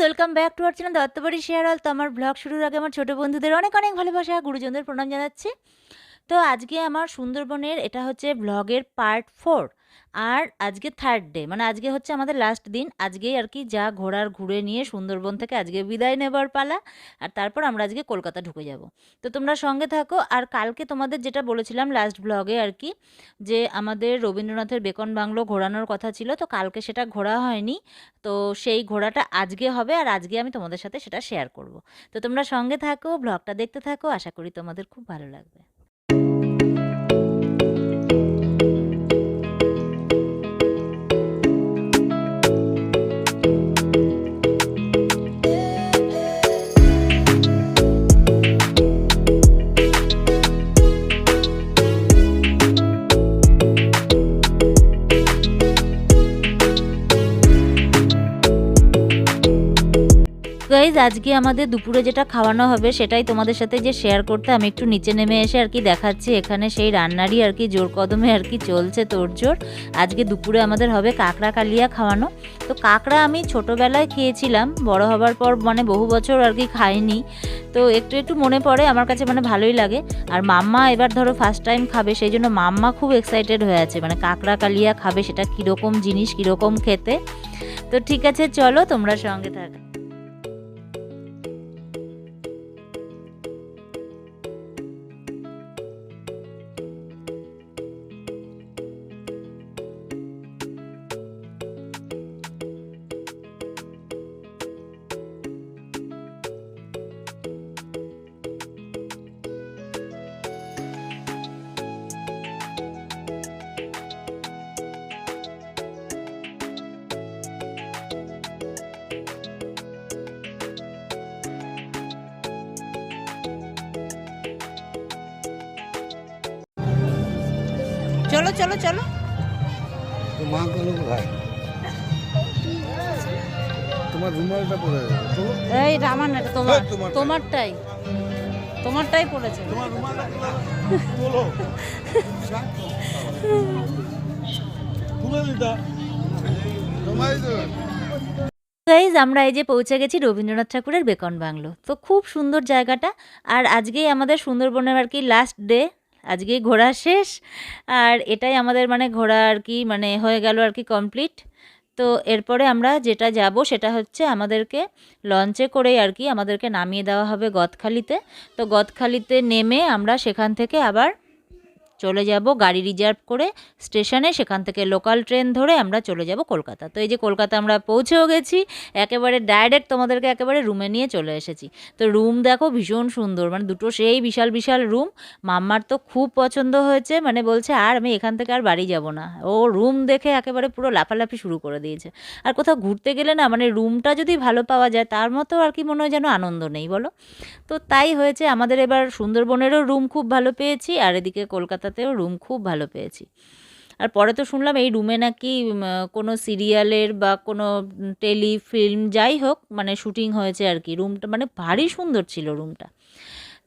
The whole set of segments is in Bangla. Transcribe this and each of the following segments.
Welcome back to our channel Duttabari share all তো আমার ব্লগ শুরুর আগে আমার ছোটো বন্ধুদের অনেক অনেক ভালোবাসা, গুরুজনদের প্রণাম জানাচ্ছি। তো আজকে আমার সুন্দরবনের এটা হচ্ছে ব্লগের পার্ট ফোর আর আজকে থার্ড ডে মানে আজকে হচ্ছে আমাদের লাস্ট দিন। আজকেই আর কি যা ঘোরার ঘুরে নিয়ে সুন্দরবন থেকে আজকে বিদায় নেবার পালা আর তারপর আমরা আজকে কলকাতা ঢুকে যাব। তো তোমরা সঙ্গে থাকো আর কালকে তোমাদের যেটা বলেছিলাম লাস্ট ব্লগে আর কি, যে আমাদের রবীন্দ্রনাথের বেকন বাংলো ঘোরানোর কথা ছিল, তো কালকে সেটা ঘোরা হয়নি। তো সেই ঘোরাটা আজকে হবে আর আজকে আমি তোমাদের সাথে সেটা শেয়ার করব। তো তোমরা সঙ্গে থাকো ব্লগটা দেখতে থাকো, আশা করি তোমাদের খুব ভালো লাগবে। গাইজ আজকে আমাদের দুপুরে যেটা খাওয়ানো হবে সেটাই তোমাদের সাথে যে শেয়ার করতে, আমি একটু নিচে নেমে এসে আর কি দেখাচ্ছি। এখানে সেই রান্নারই আর কি জোর কদমে আর কি চলছে তোড়জোড়। আজকে দুপুরে আমাদের হবে কাঁকড়া কালিয়া খাওয়ানো। তো কাঁকড়া আমি ছোটোবেলায় খেয়েছিলাম, বড় হবার পর মানে বহু বছর আর কি খাইনি। তো একটু একটু মনে পড়ে, আমার কাছে মানে ভালোই লাগে। আর মাম্মা এবার ধরো ফার্স্ট টাইম খাবে, সেই জন্য মাম্মা খুব এক্সাইটেড হয়ে আছে। মানে কাঁকড়া কালিয়া খাবে, সেটা কীরকম জিনিস, কীরকম খেতে। তো ঠিক আছে, চলো তোমরা সঙ্গে থাকো। চলো চলো চলো। মা গেল কোথায় তোমার রুমালটা পড়ে যাবে চলো এই রামান এটা তোমার। তোমারটাই। তোমারটাই। তোমারটাই পড়েছে। তোমার রুমালটা তোলো তোমারই তো। গাইজ আমরা এই যে পৌঁছে গেছি রবীন্দ্রনাথ ঠাকুরের বেকন বাংলো। তো খুব সুন্দর জায়গাটা। আর আজকেই আমাদের সুন্দরবনের আর কি লাস্ট ডে আজকেই ঘোরা শেষ। আর এটাই আমাদের মানে ঘোরা আর কি মানে হয়ে গেল আর কি কমপ্লিট তো এরপরে আমরা যেটা যাব সেটা হচ্ছে আমাদেরকে লঞ্চে করেই আর কি আমাদেরকে নামিয়ে দেওয়া হবে গদখালিতে। তো গদখালিতে নেমে আমরা সেখান থেকে আবার চলে যাব গাড়ি রিজার্ভ করে স্টেশনে সেখান থেকে লোকাল ট্রেন ধরে আমরা চলে যাব কলকাতা। তো এই যে কলকাতা আমরা পৌঁছেও গেছি, একেবারে ডাইরেক্ট তোমাদেরকে একেবারে রুমে নিয়ে চলে এসেছি। তো রুম দেখো ভীষণ সুন্দর মানে দুটো সেই বিশাল বিশাল রুম মাম্মার তো খুব পছন্দ হয়েছে মানে বলছে, আর আমি এখান থেকে আর বাড়ি যাব না। ও রুম দেখে একেবারে পুরো লাফালাফি শুরু করে দিয়েছে। আর কোথাও ঘুরতে গেলে না মানে রুমটা যদি ভালো পাওয়া যায়, তার মতো আর কি মনে হয় যেন আনন্দ নেই, বলো? তো তাই হয়েছে, আমাদের এবার সুন্দরবনেরও রুম খুব ভালো পেয়েছি, আর এদিকে কলকাতাতেও রুম খুব ভালো পেয়েছি। আর পরে তো শুনলাম এই রুমে নাকি কোনো সিরিয়ালের বা কোনো টেলিফিল্ম যাই হোক মানে শুটিং হয়েছে আর কি। রুমটা মানে ভারী সুন্দর ছিল রুমটা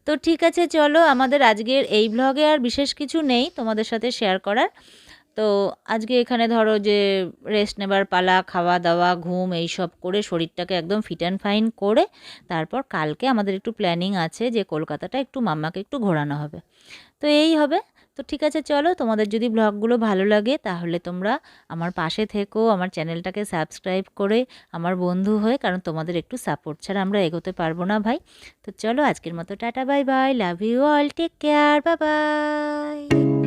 তো ঠিক আছে, চলো আমাদের আজকের এই ব্লগে আর বিশেষ কিছু নেই, তোমাদের সাথে শেয়ার করার। তো আজকে এখানে ধরো যে রেস্ট নেবার পালা খাওয়া দাওয়া ঘুম এই সব করে শরীরটাকে একদম ফিট অ্যান্ড ফাইন করে তারপর কালকে আমাদের একটু প্ল্যানিং আছে যে কলকাতাটা একটু মাম্মাকে একটু ঘোরানো হবে। তো এই হবে। তো ঠিক আছে, চলো তোমাদের যদি ব্লগগুলো ভালো লাগে তাহলে তোমরা আমার পাশে থেকো, আমার চ্যানেলটাকে সাবস্ক্রাইব করে আমার বন্ধু হয়ে, কারণ তোমাদের একটু সাপোর্ট ছাড়া আমরা এগোতে পারব না ভাই। তো চলো আজকের মতো tata bye bye love you all take care bye bye